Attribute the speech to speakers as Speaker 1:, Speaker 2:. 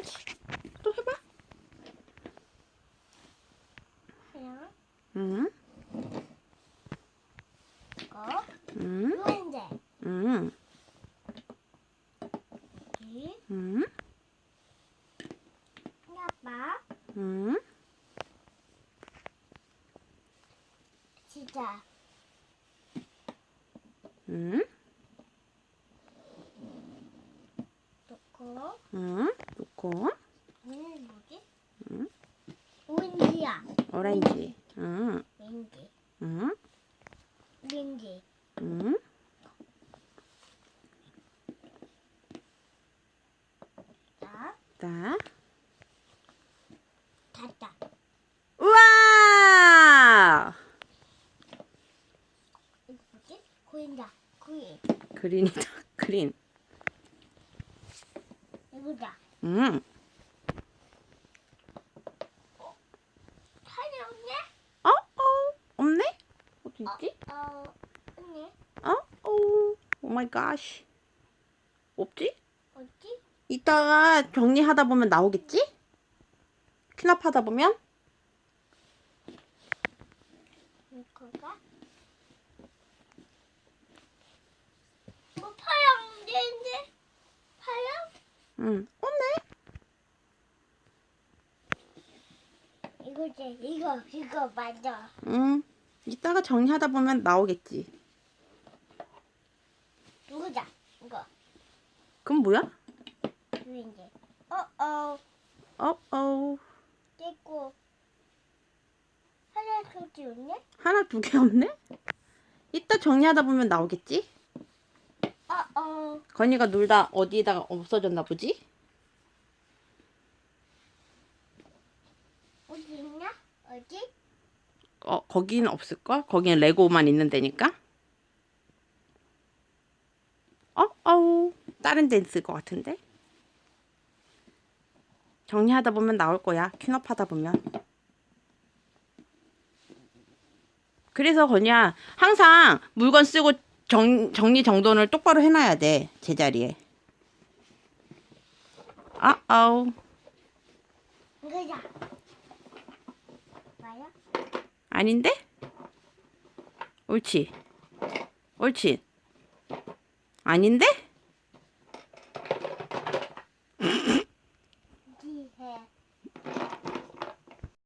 Speaker 1: 해봐야지. 또 해봐.
Speaker 2: 하나,
Speaker 1: 응,
Speaker 2: 이거,
Speaker 1: 응,
Speaker 2: 노란색,
Speaker 1: 응,
Speaker 2: 이,
Speaker 1: 응,
Speaker 2: 아빠,
Speaker 1: 응.
Speaker 2: 진짜,
Speaker 1: 응,
Speaker 2: 놓고,
Speaker 1: 응. 놓고
Speaker 2: 얘는 뭐지?
Speaker 1: 응.
Speaker 2: 오렌지야,
Speaker 1: 오렌지. 응,
Speaker 2: 왠지,
Speaker 1: 응,
Speaker 2: 왠지,
Speaker 1: 응.
Speaker 2: 자,
Speaker 1: 자,
Speaker 2: 닫다,
Speaker 1: 우와!
Speaker 2: 이거 뭐지? 고인다, 고인,
Speaker 1: 그린이다. 그린.
Speaker 2: 이거다,
Speaker 1: 응.
Speaker 2: 하나 없네?
Speaker 1: 어? 어? 없네? 어디 있지?
Speaker 2: 어, 없네,
Speaker 1: 어? 오, 오 마이 갓. 없지?
Speaker 2: 어디?
Speaker 1: 이따가 정리하다 보면 나오겠지? 클럽 하다 보면?
Speaker 2: 이거가? 뭐 파랑 되는데? 파랑?
Speaker 1: 응.
Speaker 2: 이거지, 이거, 이거 맞아.
Speaker 1: 응. 이따가 정리하다 보면 나오겠지.
Speaker 2: 누구다? 이거,
Speaker 1: 그럼 뭐야?
Speaker 2: 왠지. 어, 어,
Speaker 1: 어, 어.
Speaker 2: 됐고. 하나 소지 없네?
Speaker 1: 하나 두 개 없네? 이따 정리하다 보면 나오겠지?
Speaker 2: 어, 어,
Speaker 1: 건이가 놀다 어디에다가 없어졌나 보지?
Speaker 2: 어디 있나? 어디?
Speaker 1: 어, 거기는 없을걸? 거기는 레고만 있는 데니까. 어, 어우. 다른 데 있을 것 같은데? 정리하다 보면 나올 거야. 퀸업하다 보면. 그래서 건이야 항상 물건 쓰고 정, 정리 정돈을 똑바로 해놔야 돼. 제자리에. 아, 아우.
Speaker 2: 이거다. 뭐야?
Speaker 1: 아닌데? 옳지. 옳지. 아닌데?